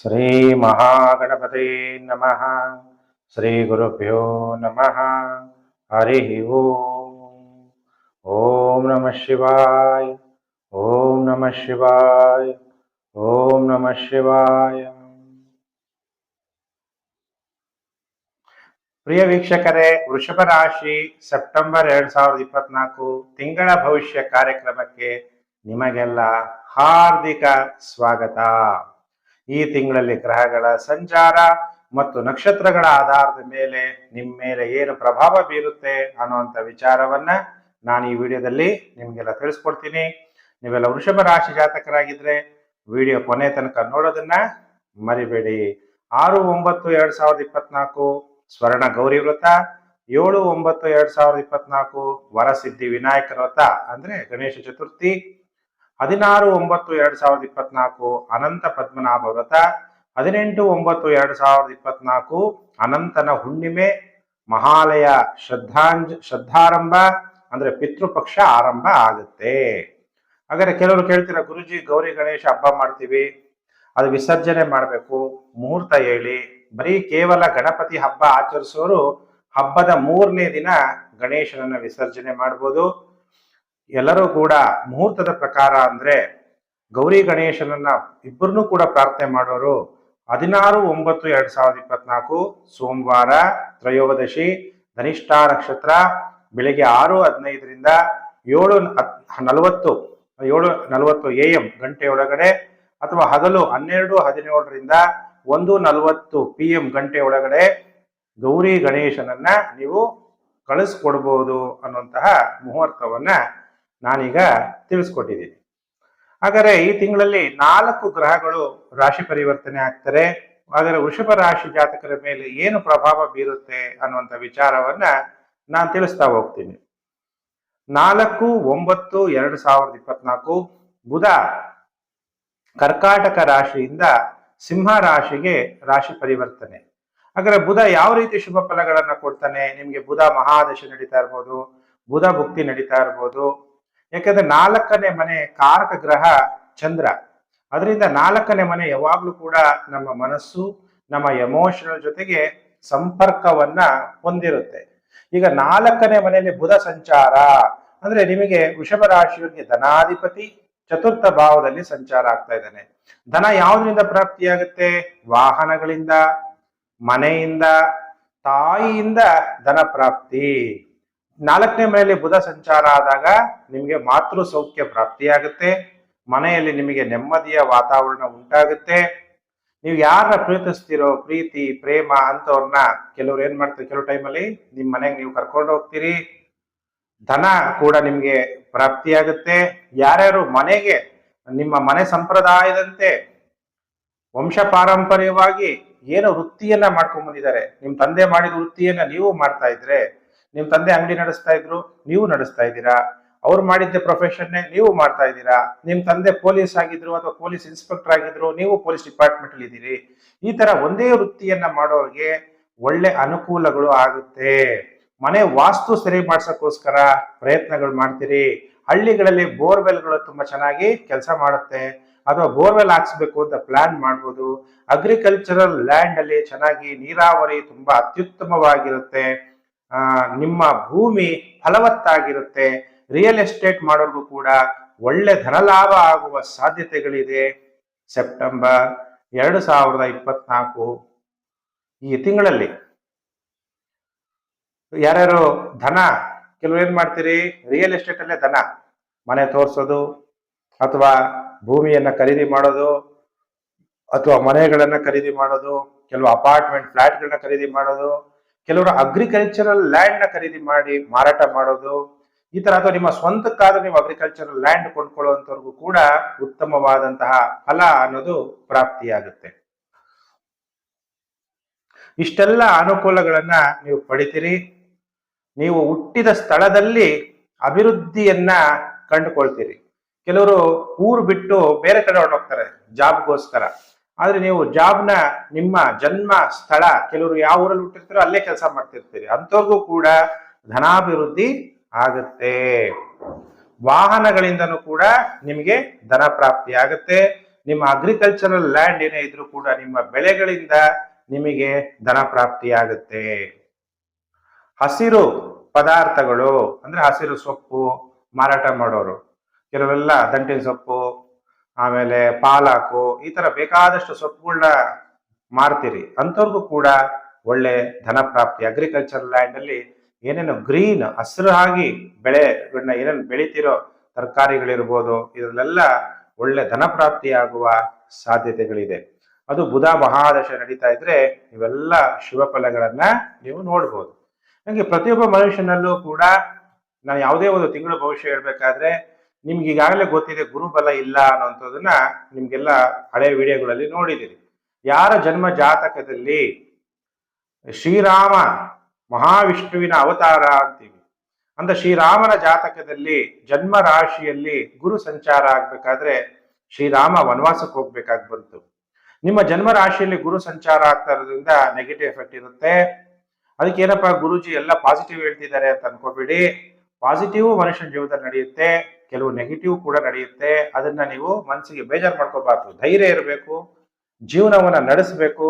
ಶ್ರೀ ಮಹಾಗಣಪತಿ ನಮಃ. ಶ್ರೀ ಗುರುಭ್ಯೋ ನಮಃ. ಹರಿ ಓಂ. ಓಂ ನಮಃ ಶಿವಾಯ. ಓಂ ನಮಃ ಶಿವಾಯ. ಓಂ ನಮಃ ಶಿವಾಯ. ಪ್ರಿಯ ವೀಕ್ಷಕರೇ, ವೃಷಭ ರಾಶಿ ಸೆಪ್ಟೆಂಬರ್ ಎರಡ್ ಸಾವಿರದ ಇಪ್ಪತ್ನಾಲ್ಕು ತಿಂಗಳ ಭವಿಷ್ಯ ಕಾರ್ಯಕ್ರಮಕ್ಕೆ ನಿಮಗೆಲ್ಲ ಹಾರ್ದಿಕ ಸ್ವಾಗತ. ಈ ತಿಂಗಳಲ್ಲಿ ಗ್ರಹಗಳ ಸಂಚಾರ ಮತ್ತು ನಕ್ಷತ್ರಗಳ ಆಧಾರದ ಮೇಲೆ ನಿಮ್ಮ ಮೇಲೆ ಏನು ಪ್ರಭಾವ ಬೀರುತ್ತೆ ಅನ್ನುವಂಥ ವಿಚಾರವನ್ನ ನಾನು ಈ ವಿಡಿಯೋದಲ್ಲಿ ನಿಮಗೆಲ್ಲ ತಿಳಿಸ್ಕೊಡ್ತೀನಿ. ನೀವೆಲ್ಲ ವೃಷಭ ರಾಶಿ ಜಾತಕರಾಗಿದ್ರೆ ವಿಡಿಯೋ ಕೊನೆ ತನಕ ನೋಡೋದನ್ನ ಮರಿಬೇಡಿ. ಆರು, ಒಂಬತ್ತು, ಎರಡ್ ಸಾವಿರದ ಇಪ್ಪತ್ನಾಲ್ಕು ಸ್ವರ್ಣ ಗೌರಿ ವ್ರತ, ಏಳು, ಒಂಬತ್ತು, ಎರಡ್ ಸಾವಿರದ ಇಪ್ಪತ್ನಾಲ್ಕು ವರಸಿದ್ಧಿ ವಿನಾಯಕ ವ್ರತ ಅಂದ್ರೆ ಗಣೇಶ ಚತುರ್ಥಿ ಹದಿನಾರು ಒಂಬತ್ತು ಎರಡ್ ಸಾವಿರದ ಇಪ್ಪತ್ನಾಲ್ಕು ಅನಂತ ಪದ್ಮನಾಭ ವ್ರತ, ಹದಿನೆಂಟು ಒಂಬತ್ತು ಎರಡ್ ಸಾವಿರದ ಇಪ್ಪತ್ನಾಲ್ಕು ಅನಂತನ ಹುಣ್ಣಿಮೆ, ಮಹಾಲಯ ಶ್ರದ್ಧಾಂಜ, ಶ್ರದ್ಧಾರಂಭ, ಅಂದ್ರೆ ಪಿತೃಪಕ್ಷ ಆರಂಭ ಆಗುತ್ತೆ. ಹಾಗಾದ್ರೆ ಕೆಲವರು ಕೇಳ್ತೀರ, ಗುರುಜಿ, ಗೌರಿ, ಗಣೇಶ ಹಬ್ಬ ಮಾಡ್ತೀವಿ, ಅದು ವಿಸರ್ಜನೆ ಮಾಡಬೇಕು, ಮುಹೂರ್ತ ಹೇಳಿ, ಬರೀ ಕೇವಲ ಗಣಪತಿ ಹಬ್ಬ ಆಚರಿಸೋರು ಹಬ್ಬದ ಮೂರನೇ ದಿನ ಗಣೇಶನನ್ನ ವಿಸರ್ಜನೆ ಮಾಡ್ಬೋದು. ಎಲ್ಲರೂ ಕೂಡ ಮುಹೂರ್ತದ ಪ್ರಕಾರ ಅಂದ್ರೆ ಗೌರಿ ಗಣೇಶನನ್ನ ಇಬ್ಬರನ್ನೂ ಕೂಡ ಪ್ರಾರ್ಥನೆ ಮಾಡೋರು ಹದಿನಾರು, ಒಂಬತ್ತು, ಎರಡ್ ಸಾವಿರದ ಇಪ್ಪತ್ನಾಲ್ಕು ಸೋಮವಾರ ತ್ರಯೋದಶಿ ಧನಿಷ್ಠಾ ನಕ್ಷತ್ರ ಬೆಳಿಗ್ಗೆ ಆರು ಹದಿನೈದರಿಂದ ಏಳು ನಲವತ್ತು ಏಳು ನಲವತ್ತು ಎ ಎಂ ಗಂಟೆಯೊಳಗಡೆ ಅಥವಾ ಹಗಲು ಹನ್ನೆರಡು, ಹದಿನೇಳರಿಂದ ಒಂದು ನಲವತ್ತು ಪಿ ಎಂ ಗಂಟೆಯೊಳಗಡೆ ಗೌರಿ ಗಣೇಶನನ್ನ ನೀವು ಕಳಿಸ್ಕೊಡ್ಬೋದು ಅನ್ನುವಂತಹ ಮುಹೂರ್ತವನ್ನ ನಾನೀಗ ತಿಳಿಸ್ಕೊಟ್ಟಿದ್ದೀನಿ. ಹಾಗಾದ್ರೆ ಈ ತಿಂಗಳಲ್ಲಿ ನಾಲ್ಕು ಗ್ರಹಗಳು ರಾಶಿ ಪರಿವರ್ತನೆ ಆಗ್ತಾರೆ ಆದರೆ ವೃಷಭ ರಾಶಿ ಜಾತಕರ ಮೇಲೆ ಏನು ಪ್ರಭಾವ ಬೀರುತ್ತೆ ಅನ್ನುವಂಥ ವಿಚಾರವನ್ನ ನಾನು ತಿಳಿಸ್ತಾ ಹೋಗ್ತೀನಿ. ನಾಲ್ಕು, ಒಂಬತ್ತು, ಎರಡು ಸಾವಿರದ ಇಪ್ಪತ್ನಾಲ್ಕು ಬುಧ ಕರ್ಕಾಟಕ ರಾಶಿಯಿಂದ ಸಿಂಹ ರಾಶಿಗೆ ರಾಶಿ ಪರಿವರ್ತನೆ. ಹಾಗಾದ್ರೆ ಬುಧ ಯಾವ ರೀತಿ ಶುಭ ಫಲಗಳನ್ನ ಕೊಡ್ತಾನೆ? ನಿಮ್ಗೆ ಬುಧ ಮಹಾದಶೆ ನಡೀತಾ ಇರ್ಬೋದು, ಬುಧ ಭುಕ್ತಿ ನಡೀತಾ ಇರ್ಬೋದು ಯಾಕಂದ್ರೆ ನಾಲ್ಕನೇ ಮನೆ ಕಾರಕ ಗ್ರಹ ಚಂದ್ರ. ಅದರಿಂದ ನಾಲ್ಕನೇ ಮನೆ ಯಾವಾಗ್ಲೂ ಕೂಡ ನಮ್ಮ ಮನಸ್ಸು, ನಮ್ಮ ಎಮೋಷನಲ್ ಜೊತೆಗೆ ಸಂಪರ್ಕವನ್ನ ಹೊಂದಿರುತ್ತೆ. ಈಗ ನಾಲ್ಕನೇ ಮನೆಯಲ್ಲಿ ಬುಧ ಸಂಚಾರ, ಅಂದ್ರೆ ನಿಮಗೆ ವೃಷಭ ರಾಶಿಯವರಿಗೆ ಧನಾಧಿಪತಿ, ಚತುರ್ಥ ಭಾವದಲ್ಲಿ ಸಂಚಾರ ಆಗ್ತಾ ಇದ್ದಾನೆ. ಧನ ಯಾವುದರಿಂದ ಪ್ರಾಪ್ತಿಯಾಗುತ್ತೆ? ವಾಹನಗಳಿಂದ, ಮನೆಯಿಂದ, ತಾಯಿಯಿಂದ ಧನ ಪ್ರಾಪ್ತಿ. ನಾಲ್ಕನೇ ಮನೆಯಲ್ಲಿ ಬುಧ ಸಂಚಾರ ಆದಾಗ ನಿಮಗೆ ಮಾತೃ ಸೌಖ್ಯ ಪ್ರಾಪ್ತಿಯಾಗುತ್ತೆ. ಮನೆಯಲ್ಲಿ ನಿಮಗೆ ನೆಮ್ಮದಿಯ ವಾತಾವರಣ ಉಂಟಾಗುತ್ತೆ. ನೀವು ಯಾರನ್ನ ಪ್ರೀತಿಸ್ತಿರೋ, ಪ್ರೀತಿ, ಪ್ರೇಮ ಅಂತವ್ರನ್ನ ಕೆಲವ್ರು ಏನ್ ಮಾಡ್ತಾರೆ? ಕೆಲವು ಟೈಮಲ್ಲಿ ನಿಮ್ಮ ಮನೆಗೆ ನೀವು ಕರ್ಕೊಂಡು ಹೋಗ್ತೀರಿ. ಧನ ಕೂಡ ನಿಮಗೆ ಪ್ರಾಪ್ತಿಯಾಗುತ್ತೆ. ಯಾರ್ಯಾರು ಮನೆಗೆ, ನಿಮ್ಮ ಮನೆ ಸಂಪ್ರದಾಯದಂತೆ ವಂಶ ಪಾರಂಪರ್ಯವಾಗಿ ಏನು ವೃತ್ತಿಯನ್ನ ಮಾಡ್ಕೊಂಡ್ ಬಂದಿದ್ದಾರೆ. ನಿಮ್ ತಂದೆ ಮಾಡಿದ ವೃತ್ತಿಯನ್ನ ನೀವು ಮಾಡ್ತಾ ಇದ್ರೆ ನಿಮ್ ತಂದೆ ಅಂಗಡಿ ನಡೆಸ್ತಾ ಇದ್ರು, ನೀವು ನಡೆಸ್ತಾ ಇದ್ದೀರಾ? ಅವ್ರು ಮಾಡಿದ್ದ ಪ್ರೊಫೆಷನ್ನೇ ನೀವು ಮಾಡ್ತಾ ಇದ್ದೀರಾ? ನಿಮ್ಮ ತಂದೆ ಪೊಲೀಸ್ ಆಗಿದ್ರು ಅಥವಾ ಪೊಲೀಸ್ ಇನ್ಸ್ಪೆಕ್ಟರ್ ಆಗಿದ್ರು, ನೀವು ಪೊಲೀಸ್ ಡಿಪಾರ್ಟ್ಮೆಂಟ್ ಅಲ್ಲಿ ಇದ್ದೀರಿ. ಈ ತರ ಒಂದೇ ವೃತ್ತಿಯನ್ನ ಮಾಡೋರಿಗೆ ಒಳ್ಳೆ ಅನುಕೂಲಗಳು ಆಗುತ್ತೆ. ಮನೆ ವಾಸ್ತು ಸರಿ ಮಾಡ್ಸಕ್ಕೋಸ್ಕರ ಪ್ರಯತ್ನಗಳು ಮಾಡ್ತೀರಿ. ಹಳ್ಳಿಗಳಲ್ಲಿ ಬೋರ್ವೆಲ್ಗಳು ತುಂಬಾ ಚೆನ್ನಾಗಿ ಕೆಲಸ ಮಾಡುತ್ತೆ. ಅಥವಾ ಬೋರ್ವೆಲ್ ಹಾಕ್ಸ್ಬೇಕು ಅಂತ ಪ್ಲಾನ್ ಮಾಡ್ಬೋದು. ಅಗ್ರಿಕಲ್ಚರಲ್ ಲ್ಯಾಂಡ್ ಅಲ್ಲಿ ಚೆನ್ನಾಗಿ ನೀರಾವರಿ ತುಂಬಾ ಅತ್ಯುತ್ತಮವಾಗಿರುತ್ತೆ. ನಿಮ್ಮ ಭೂಮಿ ಫಲವತ್ತಾಗಿರುತ್ತೆ. ರಿಯಲ್ ಎಸ್ಟೇಟ್ ಮಾಡೋರ್ಗೂ ಕೂಡ ಒಳ್ಳೆ ಧನಲಾಭ ಆಗುವ ಸಾಧ್ಯತೆಗಳಿದೆ. ಸೆಪ್ಟೆಂಬರ್ ಎರಡು ಸಾವಿರದ ಇಪ್ಪತ್ನಾಲ್ಕು ಈ ತಿಂಗಳಲ್ಲಿ. ಯಾರ್ಯಾರು ಧನ ಕೆಲವು ಏನ್ ಮಾಡ್ತೀರಿ? ರಿಯಲ್ ಎಸ್ಟೇಟ್ ಅಲ್ಲೇ ಧನ. ಮನೆ ತೋರಿಸೋದು ಅಥವಾ ಭೂಮಿಯನ್ನ ಖರೀದಿ ಮಾಡೋದು ಅಥವಾ ಮನೆಗಳನ್ನ ಖರೀದಿ ಮಾಡೋದು, ಕೆಲವು ಅಪಾರ್ಟ್ಮೆಂಟ್ ಫ್ಲಾಟ್ಗಳನ್ನ ಖರೀದಿ ಮಾಡೋದು ಕೆಲವರು ಅಗ್ರಿಕಲ್ಚರಲ್ ಲ್ಯಾಂಡ್ನ ಖರೀದಿ ಮಾಡಿ ಮಾರಾಟ ಮಾಡೋದು, ಈ ತರ ಅಥವಾ ನಿಮ್ಮ ಸ್ವಂತಕ್ಕಾದ ನೀವು ಅಗ್ರಿಕಲ್ಚರಲ್ ಲ್ಯಾಂಡ್ ಕೊಂಡ್ಕೊಳ್ಳುವಂತವ್ರಿಗೂ ಕೂಡ ಉತ್ತಮವಾದಂತಹ ಫಲ ಅನ್ನೋದು ಪ್ರಾಪ್ತಿಯಾಗುತ್ತೆ. ಇಷ್ಟೆಲ್ಲ ಅನುಕೂಲಗಳನ್ನ ನೀವು ಪಡಿತೀರಿ. ನೀವು ಹುಟ್ಟಿದ ಸ್ಥಳದಲ್ಲಿ ಅಭಿವೃದ್ಧಿಯನ್ನ ಕಂಡುಕೊಳ್ತೀರಿ. ಕೆಲವರು ಊರು ಬಿಟ್ಟು ಬೇರೆ ಕಡೆ ಹೊರಟೋಗ್ತಾರೆ ಜಾಬ್ಗೋಸ್ಕರ ಆದ್ರೆ ನೀವು ಜಾಬ್ನ ನಿಮ್ಮ ಜನ್ಮ ಸ್ಥಳ, ಕೆಲವರು ಯಾವ ಊರಲ್ಲಿ ಹುಟ್ಟಿರ್ತೀರೋ ಅಲ್ಲೇ ಕೆಲಸ ಮಾಡ್ತಿರ್ತೀರಿ. ಅಂಥವ್ರಿಗೂ ಕೂಡ ಧನಾಭಿವೃದ್ಧಿ ಆಗುತ್ತೆ. ವಾಹನಗಳಿಂದನೂ ಕೂಡ ನಿಮಗೆ ಧನ ಪ್ರಾಪ್ತಿ ಆಗುತ್ತೆ. ನಿಮ್ಮ ಅಗ್ರಿಕಲ್ಚರಲ್ ಲ್ಯಾಂಡ್ ಏನೇ ಇದ್ರೂ ಕೂಡ ನಿಮ್ಮ ಬೆಳೆಗಳಿಂದ ನಿಮಗೆ ಧನ ಪ್ರಾಪ್ತಿ ಆಗುತ್ತೆ. ಹಸಿರು ಪದಾರ್ಥಗಳು, ಅಂದ್ರೆ ಹಸಿರು ಸೊಪ್ಪು ಮಾರಾಟ ಮಾಡೋರು. ಕೆಲವೆಲ್ಲ ದಂಟಿನ ಸೊಪ್ಪು ಆಮೇಲೆ ಪಾಲಾಕು, ಈ ತರ ಬೇಕಾದಷ್ಟು ಸೊಪ್ಪುಗಳನ್ನ ಮಾರ್ತೀರಿ. ಅಂಥವ್ರಿಗೂ ಕೂಡ ಒಳ್ಳೆ ಧನ ಪ್ರಾಪ್ತಿ ಅಗ್ರಿಕಲ್ಚರ್ ಲ್ಯಾಂಡ್ ಅಲ್ಲಿ ಏನೇನು ಗ್ರೀನ್ ಹಸಿರಾಗಿ ಬೆಳೆಗಳನ್ನ ಏನೇನು ಬೆಳಿತಿರೋ ತರಕಾರಿಗಳಿರ್ಬೋದು, ಇದರಲ್ಲೆಲ್ಲ ಒಳ್ಳೆ ಧನ ಪ್ರಾಪ್ತಿಯಾಗುವ ಸಾಧ್ಯತೆಗಳಿದೆ. ಅದು ಬುಧ ಮಹಾದಶ ನಡೀತಾ ಇದ್ರೆ ಇವೆಲ್ಲ ಶುಭ ಫಲಗಳನ್ನ ನೀವು ನೋಡ್ಬೋದು. ಹಂಗೆ ಪ್ರತಿಯೊಬ್ಬ ಮನುಷ್ಯನಲ್ಲೂ ಕೂಡ ನಾನು ಯಾವುದೇ ಒಂದು ತಿಂಗಳು ಭವಿಷ್ಯ ಹೇಳ್ಬೇಕಾದ್ರೆ ನಿಮ್ಗೆ ಈಗಾಗಲೇ ಗೊತ್ತಿದೆ ಗುರುಬಲ ಇಲ್ಲ ಅನ್ನೋಂಥದ್ದನ್ನ ನಿಮ್ಗೆಲ್ಲ ಹಳೆ ವಿಡಿಯೋಗಳಲ್ಲಿ ನೋಡಿದ್ದೀರಿ ಯಾರ ಜನ್ಮ ಜಾತಕದಲ್ಲಿ ಶ್ರೀರಾಮ ಮಹಾವಿಷ್ಣುವಿನ ಅವತಾರ ಅಂತೀವಿ. ಅಂದ್ರೆ ಶ್ರೀರಾಮನ ಜಾತಕದಲ್ಲಿ ಜನ್ಮ ರಾಶಿಯಲ್ಲಿ ಗುರು ಸಂಚಾರ ಆಗ್ಬೇಕಾದ್ರೆ ಶ್ರೀರಾಮ ವನವಾಸಕ್ಕೆ ಹೋಗ್ಬೇಕಾಗಿ ಬಂತು. ನಿಮ್ಮ ಜನ್ಮ ರಾಶಿಯಲ್ಲಿ ಗುರು ಸಂಚಾರ ಆಗ್ತಾ ಇರೋದ್ರಿಂದ ನೆಗೆಟಿವ್ ಎಫೆಕ್ಟ್ ಇರುತ್ತೆ. ಅದಕ್ಕೆ ಏನಪ್ಪಾ ಗುರುಜಿ ಎಲ್ಲ ಪಾಸಿಟಿವ್ ಹೇಳ್ತಿದ್ದಾರೆ ಅಂತ ಅನ್ಕೋಬೇಡಿ. ಪಾಸಿಟಿವ್ ಮನುಷ್ಯನ ಜೀವನದಲ್ಲಿ ನಡೆಯುತ್ತೆ. ಕೆಲವು ನೆಗೆಟಿವ್ ಕೂಡ ನಡೆಯುತ್ತೆ. ಅದನ್ನ ನೀವು ಮನಸ್ಸಿಗೆ ಬೇಜಾರು ಮಾಡ್ಕೋಬಾರ್ದು ಧೈರ್ಯ ಇರಬೇಕು, ಜೀವನವನ್ನ ನಡೆಸಬೇಕು.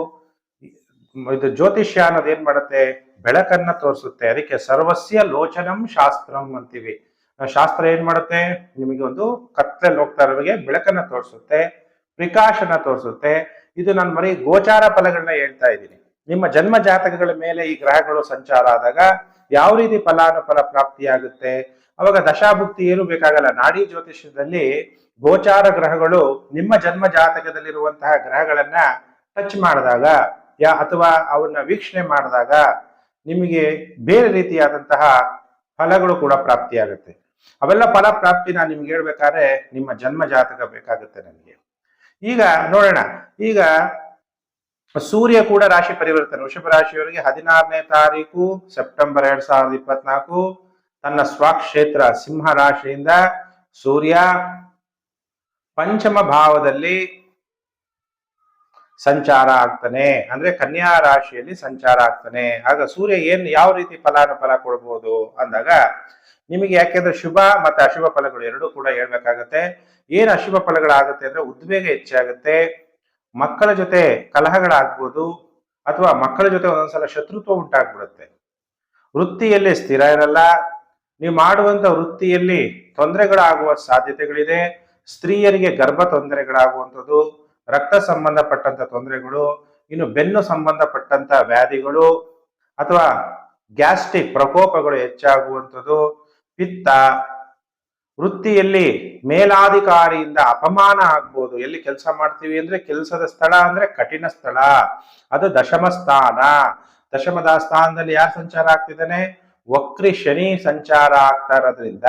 ಇದು ಜ್ಯೋತಿಷ್ಯ ಅನ್ನೋದು ಏನ್ ಮಾಡುತ್ತೆ? ಬೆಳಕನ್ನ ತೋರಿಸುತ್ತೆ. ಅದಕ್ಕೆ ಸರ್ವಸ್ಯ ಲೋಚನಂ ಶಾಸ್ತ್ರಂ ಅಂತೀವಿ. ಶಾಸ್ತ್ರ ಏನ್ ಮಾಡುತ್ತೆ? ನಿಮಗೆ ಒಂದು ಕತ್ತಲಲ್ಲಿ ಹೋಗ್ತಾ ಇರೋರಿಗೆ ಬೆಳಕನ್ನ ತೋರಿಸುತ್ತೆ ಪ್ರಿಕಾಶನ ತೋರಿಸುತ್ತೆ. ಇದು ನಾನು ಮರಿ ಗೋಚಾರ ಫಲಗಳನ್ನ ಹೇಳ್ತಾ ಇದ್ದೀನಿ. ನಿಮ್ಮ ಜನ್ಮ ಜಾತಕಗಳ ಮೇಲೆ ಈ ಗ್ರಹಗಳು ಸಂಚಾರ ಆದಾಗ ಯಾವ ರೀತಿ ಫಲಾನುಫಲ ಪ್ರಾಪ್ತಿಯಾಗುತ್ತೆ? ಅವಾಗ ದಶಾಭುಕ್ತಿ ಏನು ಬೇಕಾಗಲ್ಲ. ನಾಡಿ ಜ್ಯೋತಿಷ್ಯದಲ್ಲಿ ಗೋಚಾರ ಗ್ರಹಗಳು ನಿಮ್ಮ ಜನ್ಮ ಜಾತಕದಲ್ಲಿರುವಂತಹ ಗ್ರಹಗಳನ್ನ ಟಚ್ ಮಾಡಿದಾಗ, ಯಾ ಅಥವಾ ಅವನ್ನ ವೀಕ್ಷಣೆ ಮಾಡಿದಾಗ ನಿಮಗೆ ಬೇರೆ ರೀತಿಯಾದಂತಹ ಫಲಗಳು ಕೂಡ ಪ್ರಾಪ್ತಿಯಾಗುತ್ತೆ. ಅವೆಲ್ಲ ಫಲ ಪ್ರಾಪ್ತಿ ನಾನು ನಿಮ್ಗೆ ಹೇಳ್ಬೇಕಾದ್ರೆ ನಿಮ್ಮ ಜನ್ಮ ಜಾತಕ ಬೇಕಾಗುತ್ತೆ ನನಗೆ. ಈಗ ನೋಡೋಣ. ಈಗ ಸೂರ್ಯ ಕೂಡ ರಾಶಿ ಪರಿವರ್ತನೆ. ವೃಷಭ ರಾಶಿಯವರಿಗೆ ಹದಿನಾರನೇ ತಾರೀಕು, ಸೆಪ್ಟೆಂಬರ್ ಎರಡ್ ಸಾವಿರದ ಇಪ್ಪತ್ನಾಲ್ಕು. ತನ್ನ ಸ್ವಕ್ಷೇತ್ರ ಸಿಂಹ ರಾಶಿಯಿಂದ ಸೂರ್ಯ ಪಂಚಮ ಭಾವದಲ್ಲಿ ಸಂಚಾರ ಆಗ್ತಾನೆ. ಅಂದ್ರೆ ಕನ್ಯಾ ರಾಶಿಯಲ್ಲಿ ಸಂಚಾರ ಆಗ್ತಾನೆ. ಆಗ ಸೂರ್ಯ ಏನ್ ಯಾವ ರೀತಿ ಫಲಾನುಫಲ ಕೊಡ್ಬೋದು ಅಂದಾಗ ನಿಮಗೆ ಯಾಕೆಂದ್ರೆ ಶುಭ ಮತ್ತೆ ಅಶುಭ ಫಲಗಳು ಎರಡೂ ಕೂಡ ಹೇಳ್ಬೇಕಾಗತ್ತೆ. ಏನ್ ಅಶುಭ ಫಲಗಳಾಗುತ್ತೆ ಅಂದ್ರೆ ಉದ್ವೇಗ ಹೆಚ್ಚಾಗುತ್ತೆ. ಮಕ್ಕಳ ಜೊತೆ ಕಲಹಗಳಾಗ್ಬೋದು ಅಥವಾ ಮಕ್ಕಳ ಜೊತೆ ಒಂದೊಂದ್ಸಲ ಶತ್ರುತ್ವ ಉಂಟಾಗ್ಬಿಡುತ್ತೆ. ವೃತ್ತಿಯಲ್ಲಿ ಸ್ಥಿರ ಇರಲ್ಲ. ನೀವು ಮಾಡುವಂತ ವೃತ್ತಿಯಲ್ಲಿ ತೊಂದರೆಗಳಾಗುವ ಸಾಧ್ಯತೆಗಳಿದೆ. ಸ್ತ್ರೀಯರಿಗೆ ಗರ್ಭ ತೊಂದರೆಗಳಾಗುವಂಥದ್ದು, ರಕ್ತ ಸಂಬಂಧಪಟ್ಟಂತ ತೊಂದರೆಗಳು, ಇನ್ನು ಬೆನ್ನು ಸಂಬಂಧಪಟ್ಟಂತ ವ್ಯಾಧಿಗಳು, ಅಥವಾ ಗ್ಯಾಸ್ಟ್ರಿಕ್ ಪ್ರಕೋಪಗಳು ಹೆಚ್ಚಾಗುವಂಥದ್ದು, ಪಿತ್ತ, ವೃತ್ತಿಯಲ್ಲಿ ಮೇಲಾಧಿಕಾರಿಯಿಂದ ಅಪಮಾನ ಆಗ್ಬೋದು. ಎಲ್ಲಿ ಕೆಲಸ ಮಾಡ್ತೀವಿ ಅಂದ್ರೆ ಕೆಲಸದ ಸ್ಥಳ ಅಂದ್ರೆ ಕಠಿಣ ಸ್ಥಳ. ಅದು ದಶಮ ಸ್ಥಾನ. ದಶಮದ ಸ್ಥಾನದಲ್ಲಿ ಯಾರು ಸಂಚಾರ ಆಗ್ತಿದ್ದಾನೆ? ವಕ್ರಿ ಶನಿ ಸಂಚಾರ ಆಗ್ತಾ ಇರೋದ್ರಿಂದ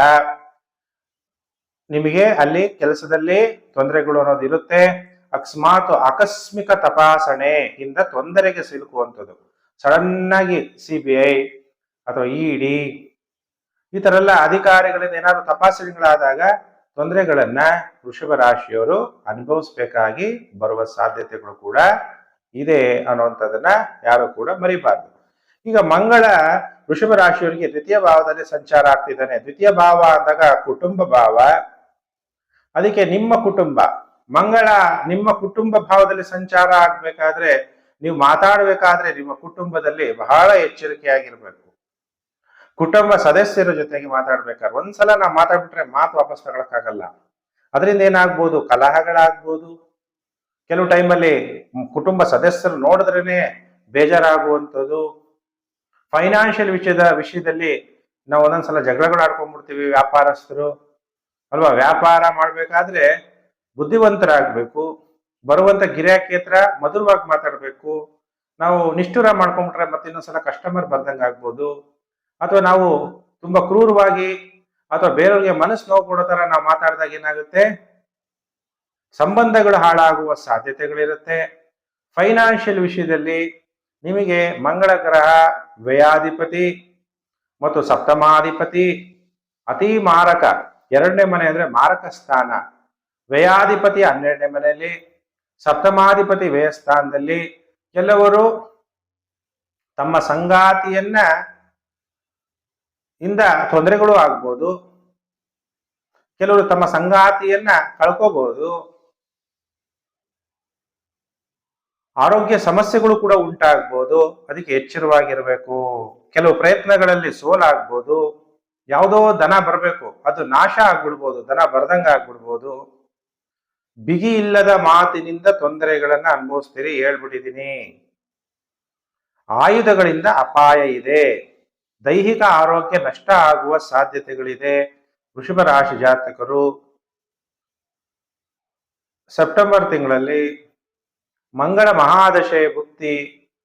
ನಿಮಗೆ ಅಲ್ಲಿ ಕೆಲಸದಲ್ಲಿ ತೊಂದರೆಗಳು ಅನ್ನೋದು ಇರುತ್ತೆ. ಅಕಸ್ಮಾತ್ ಆಕಸ್ಮಿಕ ತಪಾಸಣೆ ಇಂದ ತೊಂದರೆಗೆ ಸಿಲುಕುವಂಥದ್ದು. ಸಡನ್ ಆಗಿ ಸಿ ಬಿ ಐ ಅಥವಾ ಇಡಿ ಈ ತರ ಎಲ್ಲ ಅಧಿಕಾರಿಗಳಿಂದ ಏನಾದ್ರು ತಪಾಸಣೆಗಳಾದಾಗ ತೊಂದರೆಗಳನ್ನ ವೃಷಭ ರಾಶಿಯವರು ಅನುಭವಿಸ್ಬೇಕಾಗಿ ಬರುವ ಸಾಧ್ಯತೆಗಳು ಕೂಡ ಇದೆ ಅನ್ನುವಂಥದ್ದನ್ನ ಯಾರು ಕೂಡ ಮರಿಬಾರ್ದು. ಈಗ ಮಂಗಳ ವೃಷಭ ರಾಶಿಯವರಿಗೆ ದ್ವಿತೀಯ ಭಾವದಲ್ಲಿ ಸಂಚಾರ ಆಗ್ತಿದ್ದಾನೆ. ದ್ವಿತೀಯ ಭಾವ ಅಂದಾಗ ಕುಟುಂಬ ಭಾವ. ಅದಕ್ಕೆ ನಿಮ್ಮ ಕುಟುಂಬ. ಮಂಗಳ ನಿಮ್ಮ ಕುಟುಂಬ ಭಾವದಲ್ಲಿ ಸಂಚಾರ ಆಗ್ಬೇಕಾದ್ರೆ ನೀವು ಮಾತಾಡಬೇಕಾದ್ರೆ ನಿಮ್ಮ ಕುಟುಂಬದಲ್ಲಿ ಬಹಳ ಎಚ್ಚರಿಕೆಯಾಗಿರ್ಬೇಕು. ಕುಟುಂಬ ಸದಸ್ಯರ ಜೊತೆಗೆ ಮಾತಾಡ್ಬೇಕಾದ್ರೆ ಒಂದ್ಸಲ ನಾವು ಮಾತಾಡ್ಬಿಟ್ರೆ ಮಾತು ವಾಪಸ್ ತಗೊಳಕ್ಕಾಗಲ್ಲ. ಅದರಿಂದ ಏನಾಗ್ಬೋದು? ಕಲಹಗಳಾಗ್ಬೋದು. ಕೆಲವು ಟೈಮಲ್ಲಿ ಕುಟುಂಬ ಸದಸ್ಯರು ನೋಡಿದ್ರೇನೆ ಬೇಜಾರಾಗುವಂಥದ್ದು. ಫೈನಾನ್ಷಿಯಲ್ ವಿಷಯದ ವಿಷಯದಲ್ಲಿ ನಾವು ಒಂದೊಂದ್ಸಲ ಜಗಳಗಳು ಆಡ್ಕೊಂಡ್ಬಿಡ್ತೀವಿ ವ್ಯಾಪಾರಸ್ಥರು. ಅಲ್ವಾ? ವ್ಯಾಪಾರ ಮಾಡಬೇಕಾದ್ರೆ ಬುದ್ಧಿವಂತರಾಗಬೇಕು, ಬರುವಂತ ಗಿರಾಕಿ ಹತ್ರ ಮಧುರವಾಗಿ ಮಾತಾಡಬೇಕು. ನಾವು ನಿಷ್ಠುರ ಮಾಡ್ಕೊಂಡ್ಬಿಟ್ರೆ ಮತ್ತೆ ಇನ್ನೊಂದ್ಸಲ ಕಸ್ಟಮರ್ ಬಂದಂಗೆ ಆಗ್ಬೋದು. ಅಥವಾ ನಾವು ತುಂಬಾ ಕ್ರೂರವಾಗಿ ಅಥವಾ ಬೇರೆಯವ್ರಿಗೆ ಮನಸ್ಸು ನೋವು ಕೊಡೋ ತರ ನಾವು ಮಾತಾಡಿದಾಗ ಏನಾಗುತ್ತೆ? ಸಂಬಂಧಗಳು ಹಾಳಾಗುವ ಸಾಧ್ಯತೆಗಳಿರುತ್ತೆ. ಫೈನಾನ್ಷಿಯಲ್ ವಿಷಯದಲ್ಲಿ ನಿಮಗೆ ಮಂಗಳ ಗ್ರಹ ವ್ಯಯಾಧಿಪತಿ ಮತ್ತು ಸಪ್ತಮಾಧಿಪತಿ, ಅತಿ ಮಾರಕ ಎರಡನೇ ಮನೆ ಅಂದ್ರೆ ಮಾರಕ ಸ್ಥಾನ. ವ್ಯಯಾಧಿಪತಿ ಹನ್ನೆರಡನೇ ಮನೆಯಲ್ಲಿ, ಸಪ್ತಮಾಧಿಪತಿ ವ್ಯಯ ಸ್ಥಾನದಲ್ಲಿ ಕೆಲವರು ತಮ್ಮ ಸಂಗಾತಿಯನ್ನ ಇಂದ ತೊಂದರೆಗಳು ಆಗ್ಬೋದು. ಕೆಲವರು ತಮ್ಮ ಸಂಗಾತಿಯನ್ನ ಕಳ್ಕೋಬಹುದು ಆರೋಗ್ಯ ಸಮಸ್ಯೆಗಳು ಕೂಡ ಉಂಟಾಗ್ಬೋದು. ಅದಕ್ಕೆ ಎಚ್ಚರವಾಗಿರಬೇಕು. ಕೆಲವು ಪ್ರಯತ್ನಗಳಲ್ಲಿ ಸೋಲಾಗ್ಬೋದು. ಯಾವುದೋ ದನ ಬರಬೇಕು. ಅದು ನಾಶ ಆಗ್ಬಿಡ್ಬೋದು. ದನ ಬರದಂಗ ಆಗ್ಬಿಡ್ಬೋದು. ಬಿಗಿ ಇಲ್ಲದ ಮಾತಿನಿಂದ ತೊಂದರೆಗಳನ್ನ ಅನುಭವಿಸ್ತೀರಿ, ಹೇಳ್ಬಿಟ್ಟಿದ್ದೀನಿ. ಆಯುಧಗಳಿಂದ ಅಪಾಯ ಇದೆ. ದೈಹಿಕ ಆರೋಗ್ಯ ನಷ್ಟ ಆಗುವ ಸಾಧ್ಯತೆಗಳಿದೆ. ವೃಷಭ ರಾಶಿ ಜಾತಕರು, ಸೆಪ್ಟೆಂಬರ್ ತಿಂಗಳಲ್ಲಿ ಮಂಗಳ ಮಹಾದಶೆ ಭುಕ್ತಿ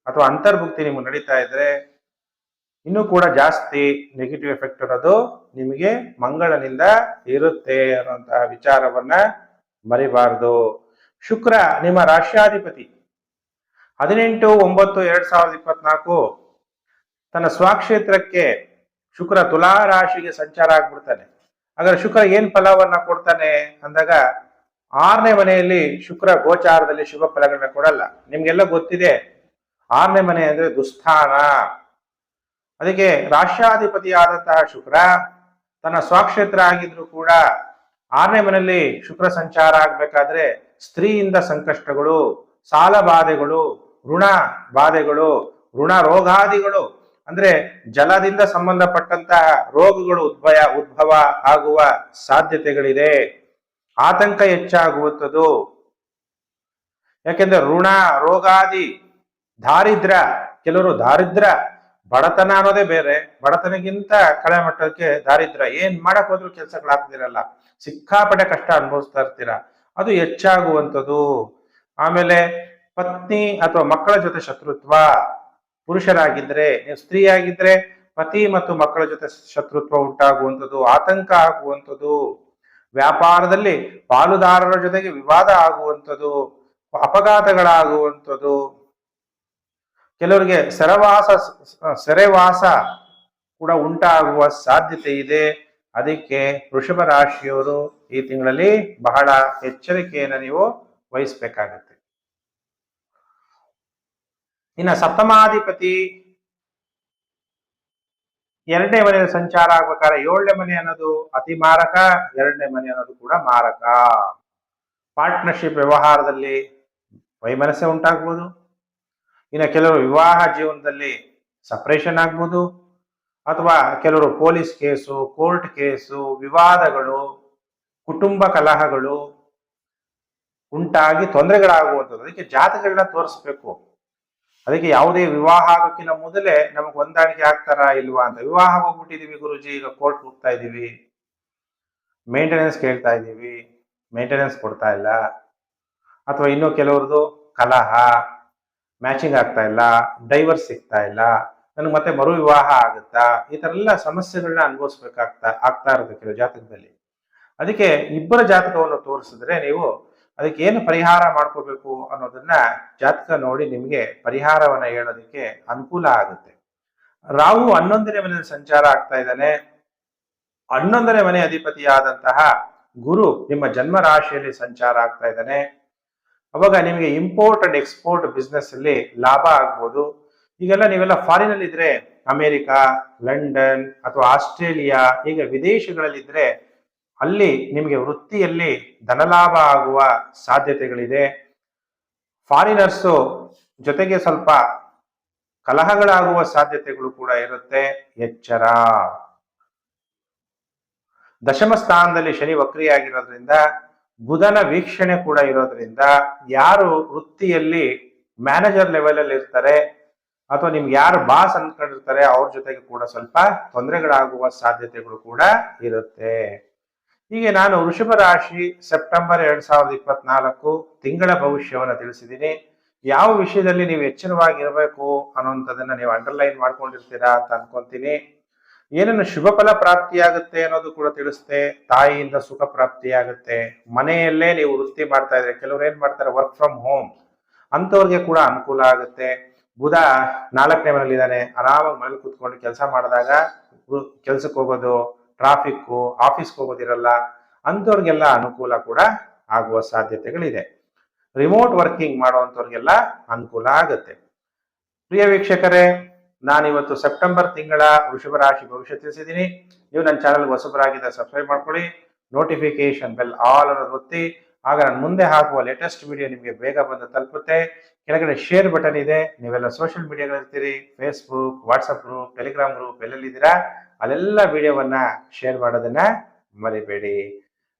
ಅಥವಾ ಅಂತರ್ಭುಕ್ತಿ ನಿಮ್ಗೆ ನಡೀತಾ ಇದ್ರೆ ಇನ್ನೂ ಕೂಡ ಜಾಸ್ತಿ ನೆಗೆಟಿವ್ ಎಫೆಕ್ಟ್ ಅನ್ನೋದು ನಿಮಗೆ ಮಂಗಳನಿಂದ ಇರುತ್ತೆ ಅನ್ನುವಂತಹ ವಿಚಾರವನ್ನ ಮರಿಬಾರದು. ಶುಕ್ರ ನಿಮ್ಮ ರಾಷ್ಟ್ರಾಧಿಪತಿ. ಹದಿನೆಂಟು, ಒಂಬತ್ತು, ಎರಡ್ ಸಾವಿರದ ಇಪ್ಪತ್ನಾಲ್ಕು ತನ್ನ ಸ್ವಕ್ಷೇತ್ರಕ್ಕೆ ಶುಕ್ರ ತುಲಾ ರಾಶಿಗೆ ಸಂಚಾರ ಆಗ್ಬಿಡ್ತಾನೆ. ಹಾಗಾದ್ರೆ ಶುಕ್ರ ಏನ್ ಫಲವನ್ನ ಕೊಡ್ತಾನೆ ಅಂದಾಗ ಆರನೇ ಮನೆಯಲ್ಲಿ ಶುಕ್ರ ಗೋಚಾರದಲ್ಲಿ ಶುಭ ಫಲಗಳನ್ನ ಕೊಡಲ್ಲ. ನಿಮ್ಗೆಲ್ಲ ಗೊತ್ತಿದೆ. ಆರನೇ ಮನೆ ಅಂದ್ರೆ ದುಸ್ಥಾನ. ಅದಕ್ಕೆ ರಾಷ್ಟ್ರಾಧಿಪತಿಯಾದಂತಹ ಶುಕ್ರ ತನ್ನ ಸ್ವಕ್ಷೇತ್ರ ಆಗಿದ್ರು ಕೂಡ ಆರನೇ ಮನೆಯಲ್ಲಿ ಶುಕ್ರ ಸಂಚಾರ ಆಗ್ಬೇಕಾದ್ರೆ ಸ್ತ್ರೀಯಿಂದ ಸಂಕಷ್ಟಗಳು, ಸಾಲ ಬಾಧೆಗಳು, ಋಣ ಬಾಧೆಗಳು, ಋಣ ರೋಗಾದಿಗಳು, ಅಂದ್ರೆ ಜಲದಿಂದ ಸಂಬಂಧಪಟ್ಟಂತಹ ರೋಗಗಳು ಉದ್ಭಯ ಉದ್ಭವ ಆಗುವ ಸಾಧ್ಯತೆಗಳಿದೆ. ಆತಂಕ ಹೆಚ್ಚಾಗುವಂಥದ್ದು. ಯಾಕೆಂದ್ರೆ ಋಣ, ರೋಗಾದಿ, ದಾರಿದ್ರ, ಕೆಲವರು ದಾರಿದ್ರ, ಬಡತನ ಅನ್ನೋದೇ ಬೇರೆ. ಬಡತನಗಿಂತ ಕಳೆ ಮಟ್ಟಕ್ಕೆ ದಾರಿದ್ರ. ಏನ್ ಮಾಡಕ್ ಹೋದ್ರು ಕೆಲ್ಸಗಳಾಗ್ತಿರಲ್ಲ ಸಿಕ್ಕಾಪಟ್ಟೆ ಕಷ್ಟ ಅನುಭವಿಸ್ತಾ ಇರ್ತೀರ. ಅದು ಹೆಚ್ಚಾಗುವಂಥದ್ದು. ಆಮೇಲೆ ಪತ್ನಿ ಅಥವಾ ಮಕ್ಕಳ ಜೊತೆ ಶತ್ರುತ್ವ. ಪುರುಷರಾಗಿದ್ರೆ, ನೀವು ಸ್ತ್ರೀ ಆಗಿದ್ರೆ ಪತಿ ಮತ್ತು ಮಕ್ಕಳ ಜೊತೆ ಶತ್ರುತ್ವ ಉಂಟಾಗುವಂಥದ್ದು, ಆತಂಕ ಆಗುವಂಥದ್ದು. ವ್ಯಾಪಾರದಲ್ಲಿ ಪಾಲುದಾರರ ಜೊತೆಗೆ ವಿವಾದ ಆಗುವಂಥದ್ದು, ಅಪಘಾತಗಳಾಗುವಂಥದ್ದು. ಕೆಲವರಿಗೆ ಸರವಾಸ, ಸೆರೆವಾಸ ಕೂಡ ಉಂಟಾಗುವ ಸಾಧ್ಯತೆ ಇದೆ. ಅದಕ್ಕೆ ವೃಷಭ ರಾಶಿಯವರು ಈ ತಿಂಗಳಲ್ಲಿ ಬಹಳ ಎಚ್ಚರಿಕೆಯನ್ನು ನೀವು ವಹಿಸ್ಬೇಕಾಗತ್ತೆ. ಇನ್ನ ಸಪ್ತಮಾಧಿಪತಿ ಎರಡನೇ ಮನೆಯ ಸಂಚಾರ ಆಗ್ಬೇಕಾದ್ರೆ ಏಳನೇ ಮನೆ ಅನ್ನೋದು ಅತಿ ಮಾರಕ, ಎರಡನೇ ಮನೆ ಅನ್ನೋದು ಕೂಡ ಮಾರಕ. ಪಾರ್ಟ್ನರ್ಶಿಪ್ ವ್ಯವಹಾರದಲ್ಲಿ ವೈಮನಸ್ಸೆ ಉಂಟಾಗ್ಬೋದು. ಇನ್ನು ಕೆಲವರು ವಿವಾಹ ಜೀವನದಲ್ಲಿ ಸಪ್ರೇಷನ್ ಆಗ್ಬೋದು. ಅಥವಾ ಕೆಲವರು ಪೊಲೀಸ್ ಕೇಸು, ಕೋರ್ಟ್ ಕೇಸು, ವಿವಾದಗಳು, ಕುಟುಂಬ ಕಲಹಗಳು ಉಂಟಾಗಿ ತೊಂದರೆಗಳಾಗುವಂಥದ್ದು. ಅದಕ್ಕೆ ಜಾತಕಗಳನ್ನ ತೋರಿಸ್ಬೇಕು. ಅದಕ್ಕೆ ಯಾವುದೇ ವಿವಾಹ ಆಗೋಕ್ಕಿಂತ ಮೊದಲೇ ನಮಗೆ ಹೊಂದಾಣಿಕೆ ಆಗ್ತಾರಾ ಇಲ್ವಾ ಅಂತ. ವಿವಾಹ ಹೋಗ್ಬಿಟ್ಟಿದೀವಿ ಗುರುಜಿ, ಈಗ ಕೋರ್ಟ್ ಹೋಗ್ತಾ ಇದೀವಿ. ಮೇಂಟೆನೆನ್ಸ್ ಕೇಳ್ತಾ ಇದ್ದೀವಿ ಮೇಂಟೆನೆನ್ಸ್ ಕೊಡ್ತಾ ಇಲ್ಲ. ಅಥವಾ ಇನ್ನೂ ಕೆಲವ್ರದ್ದು ಕಲಹ ಮ್ಯಾಚಿಂಗ್ ಆಗ್ತಾ ಇಲ್ಲ ಡೈವರ್ಸ್ ಸಿಗ್ತಾ ಇಲ್ಲ. ನನಗೆ ಮತ್ತೆ ಮರು ವಿವಾಹ ಆಗುತ್ತಾ? ಈ ಥರ ಎಲ್ಲ ಸಮಸ್ಯೆಗಳನ್ನ ಅನುಭವಿಸ್ಬೇಕಾಗ್ತಾ, ಆಗ್ತಾ ಇರುತ್ತೆ ಕೆಲವು ಜಾತಕದಲ್ಲಿ. ಅದಕ್ಕೆ ಇಬ್ಬರ ಜಾತಕವನ್ನು ತೋರಿಸಿದ್ರೆ ನೀವು ಅದಕ್ಕೆ ಏನು ಪರಿಹಾರ ಮಾಡ್ಕೋಬೇಕು ಅನ್ನೋದನ್ನ ಜಾತಕ ನೋಡಿ ನಿಮಗೆ ಪರಿಹಾರವನ್ನ ಹೇಳೋದಕ್ಕೆ ಅನುಕೂಲ ಆಗುತ್ತೆ. ರಾಹು ಹನ್ನೊಂದನೇ ಮನೆಯಲ್ಲಿ ಸಂಚಾರ ಆಗ್ತಾ ಇದ್ದಾನೆ. ಹನ್ನೊಂದನೇ ಮನೆ ಅಧಿಪತಿಯಾದಂತಹ ಗುರು ನಿಮ್ಮ ಜನ್ಮ ರಾಶಿಯಲ್ಲಿ ಸಂಚಾರ ಆಗ್ತಾ ಇದ್ದಾನೆ. ಅವಾಗ ನಿಮಗೆ ಇಂಪೋರ್ಟ್ ಅಂಡ್ ಎಕ್ಸ್ಪೋರ್ಟ್ ಬಿಸ್ನೆಸ್ ಅಲ್ಲಿ ಲಾಭ ಆಗ್ಬೋದು. ಈಗೆಲ್ಲ ನೀವೆಲ್ಲ ಫಾರಿನ್ ಅಲ್ಲಿ ಇದ್ರೆ ಅಮೆರಿಕ, ಲಂಡನ್ ಅಥವಾ ಆಸ್ಟ್ರೇಲಿಯಾ, ಈಗ ವಿದೇಶಗಳಲ್ಲಿದ್ರೆ ಅಲ್ಲಿ ನಿಮಗೆ ವೃತ್ತಿಯಲ್ಲಿ ಧನಲಾಭ ಆಗುವ ಸಾಧ್ಯತೆಗಳಿದೆ. ಫಾರಿನರ್ಸು ಜೊತೆಗೆ ಸ್ವಲ್ಪ ಕಲಹಗಳಾಗುವ ಸಾಧ್ಯತೆಗಳು ಕೂಡ ಇರುತ್ತೆ. ಎಚ್ಚರ. ದಶಮ ಸ್ಥಾನದಲ್ಲಿ ಶನಿ ವಕ್ರಿಯಾಗಿರೋದ್ರಿಂದ ಬುಧನ ವೀಕ್ಷಣೆ ಕೂಡ ಇರೋದ್ರಿಂದ ಯಾರು ವೃತ್ತಿಯಲ್ಲಿ ಮ್ಯಾನೇಜರ್ ಲೆವೆಲ್ ಅಲ್ಲಿ ಇರ್ತಾರೆ ಅಥವಾ ನಿಮ್ಗೆ ಯಾರು ಬಾಸ್ ಅನ್ಕೊಂಡಿರ್ತಾರೆ ಅವ್ರ ಜೊತೆಗೆ ಕೂಡ ಸ್ವಲ್ಪ ತೊಂದರೆಗಳಾಗುವ ಸಾಧ್ಯತೆಗಳು ಕೂಡ ಇರುತ್ತೆ. ಹೀಗೆ ನಾನು ವೃಷಭ ರಾಶಿ ಸೆಪ್ಟೆಂಬರ್ ಎರಡ್ ಸಾವಿರದ ಇಪ್ಪತ್ನಾಲ್ಕು ತಿಂಗಳ ಭವಿಷ್ಯವನ್ನು ತಿಳಿಸಿದ್ದೀನಿ. ಯಾವ ವಿಷಯದಲ್ಲಿ ನೀವು ಎಚ್ಚರವಾಗಿರಬೇಕು ಅನ್ನೋಂಥದ್ದನ್ನ ನೀವು ಅಂಡರ್ಲೈನ್ ಮಾಡ್ಕೊಂಡಿರ್ತೀರಾ ಅಂತ ಅನ್ಕೊಂತೀನಿ. ಏನನ್ನು ಶುಭ ಫಲ ಪ್ರಾಪ್ತಿಯಾಗುತ್ತೆ ಅನ್ನೋದು ಕೂಡ ತಿಳಿಸುತ್ತೆ ತಾಯಿಯಿಂದ ಸುಖ ಪ್ರಾಪ್ತಿಯಾಗುತ್ತೆ. ಮನೆಯಲ್ಲೇ ನೀವು ವೃತ್ತಿ ಮಾಡ್ತಾ ಇದ್ರೆ ಕೆಲವ್ರು ಏನ್ ಮಾಡ್ತಾರೆ? ವರ್ಕ್ ಫ್ರಮ್ ಹೋಮ್ ಅಂತವ್ರಿಗೆ ಕೂಡ ಅನುಕೂಲ ಆಗುತ್ತೆ. ಬುಧ ನಾಲ್ಕನೇ ಮನೇಲಿದ್ದಾನೆ. ಆರಾಮಾಗಿ ಮನೇಲಿ ಕೂತ್ಕೊಂಡು ಕೆಲಸ ಮಾಡಿದಾಗ ಕೆಲ್ಸಕ್ಕೆ ಹೋಗೋದು ಟ್ರಾಫಿಕ್ಕು, ಆಫೀಸ್ಗೆ ಹೋಗೋದಿರಲ್ಲ, ಅಂಥವ್ರಿಗೆಲ್ಲ ಅನುಕೂಲ ಕೂಡ ಆಗುವ ಸಾಧ್ಯತೆಗಳಿದೆ. ರಿಮೋಟ್ ವರ್ಕಿಂಗ್ ಮಾಡುವಂಥವ್ರಿಗೆಲ್ಲ ಅನುಕೂಲ ಆಗುತ್ತೆ. ಪ್ರಿಯ ವೀಕ್ಷಕರೇ, ನಾನಿವತ್ತು ಸೆಪ್ಟೆಂಬರ್ ತಿಂಗಳ ವೃಷಭ ರಾಶಿ ಭವಿಷ್ಯ ತಿಳಿಸಿದ್ದೀನಿ. ನೀವು ನನ್ನ ಚಾನಲ್ ಹೊಸಬರಾಗಿದ್ದ ಸಬ್ಸ್ಕ್ರೈಬ್ ಮಾಡ್ಕೊಳ್ಳಿ ನೋಟಿಫಿಕೇಶನ್ ಬೆಲ್ ಆಲ್ ಅನ್ನೋದು ಒತ್ತಿ, ಆಗ ನಾನು ಮುಂದೆ ಹಾಕುವ ಲೇಟೆಸ್ಟ್ ವಿಡಿಯೋ ನಿಮಗೆ ಬೇಗ ಬಂದು ತಲುಪುತ್ತೆ. ಕೆಳಗಡೆ ಶೇರ್ ಬಟನ್ ಇದೆ, ನೀವೆಲ್ಲ social ಮೀಡಿಯಾಗಳಿರ್ತೀರಿ Facebook WhatsApp group Telegram group ಎಲ್ಲೆಲ್ಲಿದ್ದೀರಾ? ಅಲ್ಲೆಲ್ಲ ವಿಡಿಯೋವನ್ನ ಶೇರ್ ಮಾಡೋದನ್ನ ಮರಿಬೇಡಿ.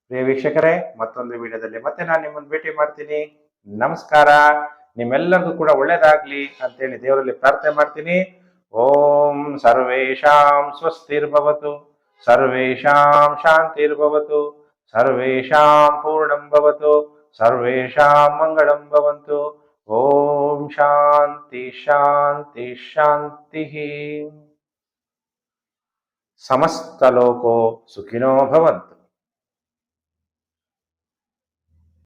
ಪ್ರಿಯ ವೀಕ್ಷಕರೇ, ಮತ್ತೊಂದು ವಿಡಿಯೋದಲ್ಲಿ ಮತ್ತೆ ನಾನು ನಿಮ್ಮನ್ನು ಭೇಟಿ ಮಾಡ್ತೀನಿ. ನಮಸ್ಕಾರ. ನಿಮ್ಮೆಲ್ಲರಿಗೂ ಕೂಡ ಒಳ್ಳೇದಾಗ್ಲಿ ಅಂತೇಳಿ ದೇವರಲ್ಲಿ ಪ್ರಾರ್ಥನೆ ಮಾಡ್ತೀನಿ. ಓಂ ಸರ್ವೇಶಾಂ ಸ್ವಸ್ತಿರ್ಭವತು ಸರ್ವೇಶಾಂ ಶಾಂತಿರ್ಭವತು ಸರ್ವೇಶಾಂ ಪೂರ್ಣಂ ಭವತು ಸರ್ವೇಶಾಂ ಮಂಗಳಂ ಭವಂತು. ಓಂ ಶಾಂತಿ ಶಾಂತಿ ಶಾಂತಿ. సమస్తలోకో సుఖినో భవంతు.